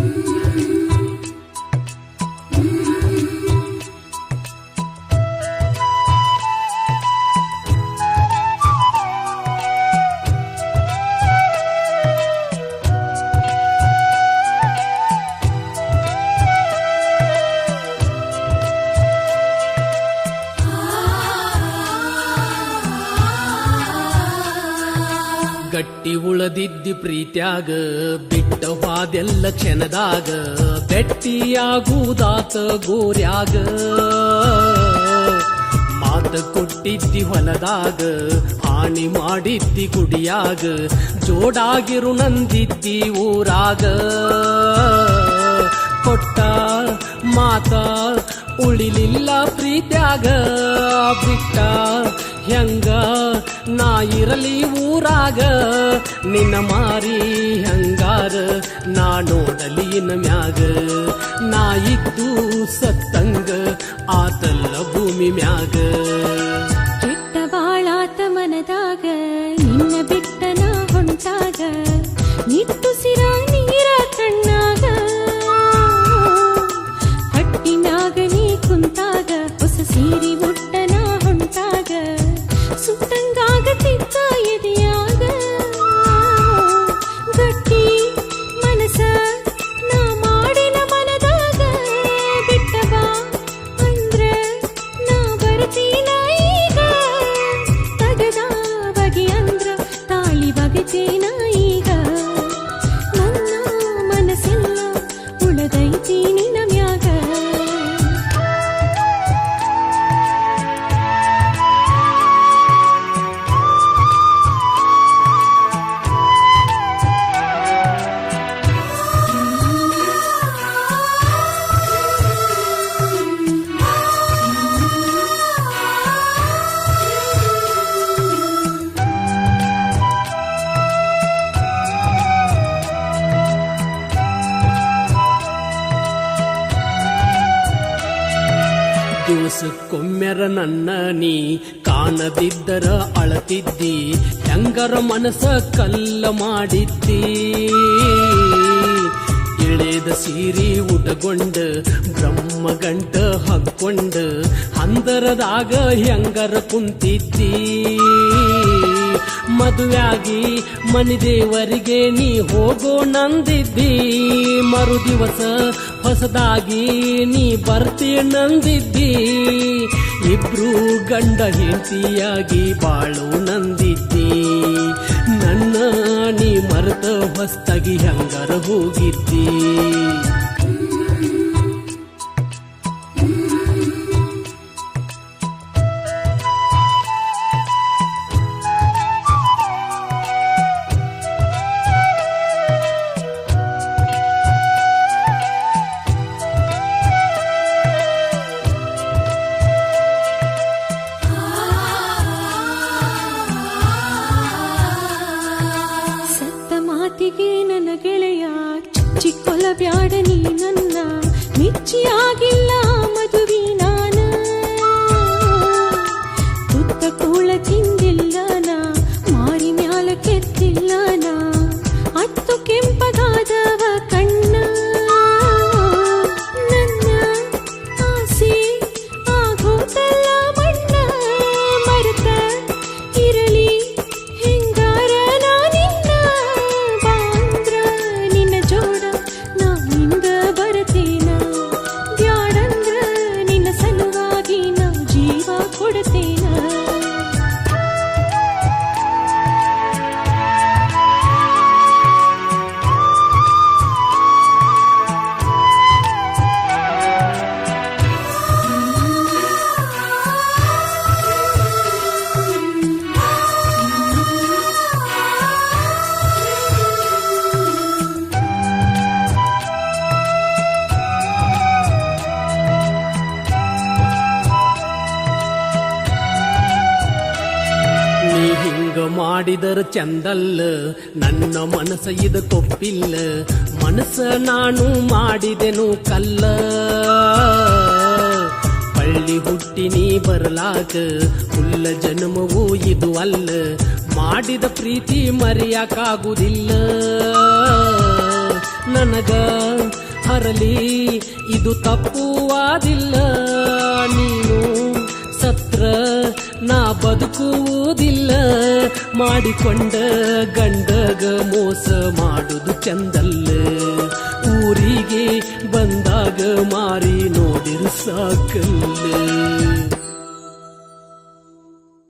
Mm-hmm. ಗಟ್ಟಿ ಉಳದಿದ್ದಿ ಪ್ರೀತ್ಯಾಗ ಬಿಟ್ಟವಾದೆಲ್ಲ ಕ್ಷಣದಾಗ ಬೆಟ್ಟಿಯಾಗುವುದಾತ ಗೋರ್ಯಾಗ. ಮಾತ ಕೊಟ್ಟಿದ್ದಿ ಹೊಲದಾಗ, ಹಾನಿ ಮಾಡಿದ್ದಿ ಗುಡಿಯಾಗ ಜೋಡಾಗಿರು ನಂದಿದ್ದಿ ಊರಾಗ. ಕೊಟ್ಟ ಮಾತ ಉಳಿಲಿಲ್ಲ ಪ್ರೀತ್ಯಾಗ, ಬಿಟ್ಟ ಹೆಂಗ? ನಾ ಇರಲಿ ಊರಾಗ, ನಿನ್ನ ಮಾರಿ ಹಂಗಾರ? ನಾ ನೋಡಲಿ ಮ್ಯಾಗ, ನಾ ಇದ್ದು ಸತ್ತಂಗ, ಆತಲ್ಲ ಭೂಮಿ ಮ್ಯಾಗ. ಕೆಟ್ಟ ಬಾಳಾತ ಮನದಾಗ, ನಿನ್ನ ಬಿಟ್ಟನ ದಿವಸಕ್ಕೊಮ್ಮೆರ ನನ್ನ ನೀ ಕಾಣದಿದ್ದರ ಅಳತಿದ್ದಿ, ಹೆಂಗರ ಮನಸ ಕಲ್ಲ ಮಾಡಿದ್ದಿ. ಇಳೆದ ಸೀರಿ ಉಟಗೊಂಡ ಬ್ರಹ್ಮ ಗಂಟ ಹಕ್ಕೊಂಡ, ಹಂದರದಾಗ ಹೆಂಗರ ಕುಂತಿದ್ದಿ. ಮದುವೆಯಾಗಿ ಮನಿದೇವರಿಗೆ ನೀ ಹೋಗೋ ನಂದಿದ್ದಿ. ಮರು ದಿವಸ ಹೊಸದಾಗಿ ನೀ ಬರ್ತಿ ನಂದಿದ್ದಿ. ಇಬ್ರು ಗಂಡ ಹೆಂಡತಿಯಾಗಿ ಬಾಳು ನಂದಿದ್ದಿ. ನನ್ನ ನೀ ಮರೆತ ಹೊಸ್ತಾಗಿ ಹಂಗರ ಹೋಗಿದ್ದಿ. प्यार ಮಾಡಿದರ ಚಂದಲ್ಲ ನನ್ನ ಮನಸ್ಸ ಇದ ಕೊಪ್ಪಿಲ್ಲ. ಮನಸ್ಸ ನಾನು ಮಾಡಿದೆನು ಕಲ್ಲ. ಹಳ್ಳಿ ಹುಟ್ಟಿ ನೀ ಬರಲಾಗ. ಹುಲ್ಲ ಜನ್ಮವೂ ಇದು ಅಲ್ಲ. ಮಾಡಿದ ಪ್ರೀತಿ ಮರೆಯಕ್ಕಾಗುವುದಿಲ್ಲ ನನಗ ಹರಲಿ, ಇದು ತಪ್ಪುವಾದಿಲ್ಲ ನೀನು ಸತ್ರ ನಾ ಬದುಕುವುದಿಲ್ಲ. ಮಾಡಿಕೊಂಡ ಗಂಡಗ ಮೋಸ ಮಾಡುದು ಚಂದಲ್ಲ. ಊರಿಗೆ ಬಂದಾಗ ಮಾರಿ ನೋಡಿರು ಸಾಕಲ್ಲ.